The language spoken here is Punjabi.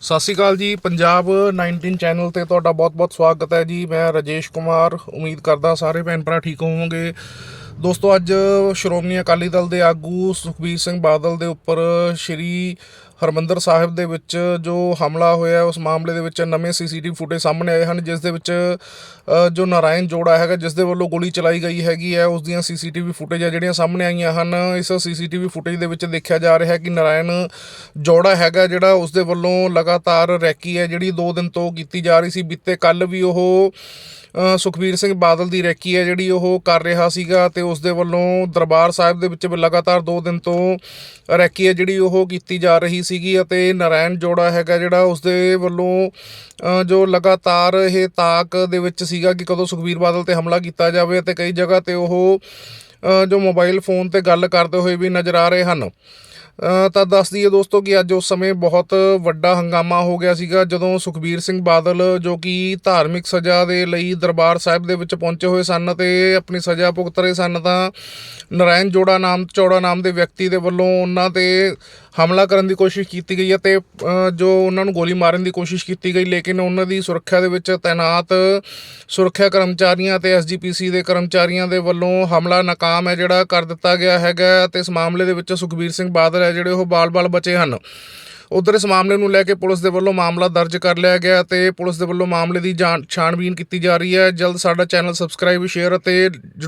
ਸਤਿ ਸ਼੍ਰੀ ਅਕਾਲ ਜੀ, ਪੰਜਾਬ 19 ਚੈਨਲ ਤੇ ਤੁਹਾਡਾ ਬਹੁਤ-ਬਹੁਤ ਸਵਾਗਤ ਹੈ ਜੀ। ਮੈਂ ਰਾਜੇਸ਼ ਕੁਮਾਰ, ਉਮੀਦ ਕਰਦਾ ਸਾਰੇ ਭੈਣ ਭਰਾ ਠੀਕ ਹੋਵੋਗੇ। ਦੋਸਤੋ, ਅੱਜ ਸ਼੍ਰੋਮਣੀ ਅਕਾਲੀ ਦਲ ਦੇ ਆਗੂ ਸੁਖਬੀਰ ਸਿੰਘ ਬਾਦਲ ਦੇ ਉੱਪਰ ਸ਼੍ਰੀ ਹਰਮੰਦਰ ਸਾਹਿਬ ਦੇ ਵਿੱਚ ਜੋ ਹਮਲਾ ਹੋਇਆ, ਉਸ ਮਾਮਲੇ ਦੇ ਵਿੱਚ ਨਵੇਂ ਸੀਸੀਟੀਵੀ ਫੁਟੇਜ ਸਾਹਮਣੇ ਆਏ ਹਨ, ਜਿਸ ਦੇ ਵਿੱਚ ਜੋ ਨਾਰਾਇਣ ਜੋੜਾ ਹੈਗਾ, ਜਿਸ ਦੇ ਵੱਲੋਂ ਗੋਲੀ ਚਲਾਈ ਗਈ ਹੈਗੀ ਹੈ, ਉਸ ਦੀਆਂ ਸੀਸੀਟੀਵੀ ਫੁਟੇਜ ਆ ਜਿਹੜੀਆਂ ਸਾਹਮਣੇ ਆਈਆਂ ਹਨ, ਇਸ ਸੀਸੀਟੀਵੀ ਫੁਟੇਜ ਦੇ ਵਿੱਚ ਦੇਖਿਆ ਜਾ ਰਿਹਾ ਹੈ ਕਿ ਨਾਰਾਇਣ ਜੋੜਾ ਹੈਗਾ, ਜਿਹੜਾ ਉਸ ਦੇ ਵੱਲੋਂ ਲਗਾਤਾਰ ਰੈਕੀ ਹੈ, ਜਿਹੜੀ 2 ਦਿਨ ਤੋਂ ਕੀਤੀ ਜਾ ਰਹੀ ਸੀ, ਬੀਤੇ ਕੱਲ ਵੀ ਉਹ ਸੁਖਬੀਰ ਸਿੰਘ ਬਾਦਲ ਦੀ ਰੈਕੀ ਹੈ ਜਿਹੜੀ ਉਹ ਕਰ ਰਿਹਾ ਸੀਗਾ ਤੇ ਉਸ ਦੇ ਵੱਲੋਂ ਦਰਬਾਰ ਸਾਹਿਬ ਦੇ ਵਿੱਚ ਵੀ ਲਗਾਤਾਰ 2 ਦਿਨ ਤੋਂ ਰੈਕੀ ਹੈ ਜਿਹੜੀ ਉਹ ਕੀਤੀ ਜਾ ਰਹੀ ਸੀਗੀ ਅਤੇ ਨਾਰਾਇਣ ਜੋੜਾ ਹੈਗਾ ਜਿਹੜਾ ਉਸ ਦੇ ਵੱਲੋਂ ਜੋ ਲਗਾਤਾਰ ਇਹ ਤਾਕ ਦੇ ਵਿੱਚ ਸੀਗਾ ਕਿ ਕਦੋਂ ਸੁਖਬੀਰ ਬਾਦਲ ਤੇ ਹਮਲਾ ਕੀਤਾ ਜਾਵੇ ਅਤੇ ਕਈ ਜਗ੍ਹਾ ਤੇ ਉਹ ਜੋ ਮੋਬਾਈਲ ਫੋਨ ਤੇ ਗੱਲ ਕਰਦੇ ਹੋਏ ਵੀ ਨਜ਼ਰ ਆ ਰਹੇ ਹਨ। ਤਾਂ ਦੱਸ ਦਈਏ ਦੋਸਤੋ ਕਿ ਅੱਜ ਉਸ ਸਮੇਂ ਬਹੁਤ ਵੱਡਾ ਹੰਗਾਮਾ ਹੋ ਗਿਆ ਸੀਗਾ, ਜਦੋਂ ਸੁਖਬੀਰ ਸਿੰਘ ਬਾਦਲ, ਜੋ ਕਿ ਧਾਰਮਿਕ ਸਜ਼ਾ ਦੇ ਲਈ ਦਰਬਾਰ ਸਾਹਿਬ ਦੇ ਵਿੱਚ ਪਹੁੰਚੇ ਹੋਏ ਸਨ ਤੇ ਆਪਣੀ ਸਜ਼ਾ ਭੁਗਤ ਰਹੇ ਸਨ, ਤਾਂ ਨਰਾਇਣ ਜੋੜਾ ਨਾਮ, ਚੌੜਾ ਨਾਮ ਦੇ ਵਿਅਕਤੀ ਦੇ ਵੱਲੋਂ ਉਹਨਾਂ ਤੇ ਹਮਲਾ ਕਰਨ ਦੀ ਕੋਸ਼ਿਸ਼ ਕੀਤੀ ਗਈ ਅਤੇ ਅ, ਜੋ ਉਹਨਾਂ ਨੂੰ ਗੋਲੀ ਮਾਰਨ ਦੀ ਕੋਸ਼ਿਸ਼ ਕੀਤੀ ਗਈ ਲੇਕਿਨ ਉਹਨਾਂ ਦੀ ਸੁਰੱਖਿਆ ਦੇ ਵਿੱਚ ਤਾਇਨਾਤ ਸੁਰੱਖਿਆ ਕਰਮਚਾਰੀਆਂ ਤੇ ਐਸਜੀਪੀਸੀ ਦੇ ਕਰਮਚਾਰੀਆਂ ਦੇ ਵੱਲੋਂ ਹਮਲਾ ਨਾਕਾਮ ਹੈ ਜਿਹੜਾ ਕਰ ਦਿੱਤਾ ਗਿਆ ਹੈਗਾ ਤੇ ਇਸ ਮਾਮਲੇ ਦੇ ਵਿੱਚ ਸੁਖਬੀਰ ਸਿੰਘ ਬਾਦਲ ਹੈ ਜਿਹੜੇ ਉਹ ਬਾਲ-ਬਾਲ ਬਚੇ ਹਨ। ਉਧਰ ਇਸ ਮਾਮਲੇ ਨੂੰ ਲੈ ਕੇ ਪੁਲਿਸ ਦੇ ਵੱਲੋਂ ਮਾਮਲਾ ਦਰਜ ਕਰ ਲਿਆ ਗਿਆ ਤੇ ਪੁਲਿਸ ਦੇ ਵੱਲੋਂ ਮਾਮਲੇ ਦੀ ਜਾਂਚ ਛਾਣਬੀਨ ਕੀਤੀ ਜਾ ਰਹੀ ਹੈ। ਜਲਦ ਸਾਡਾ ਚੈਨਲ ਸਬਸਕ੍ਰਾਈਬ ਸ਼ੇਅਰ ਅਤੇ ਜਰੂਰ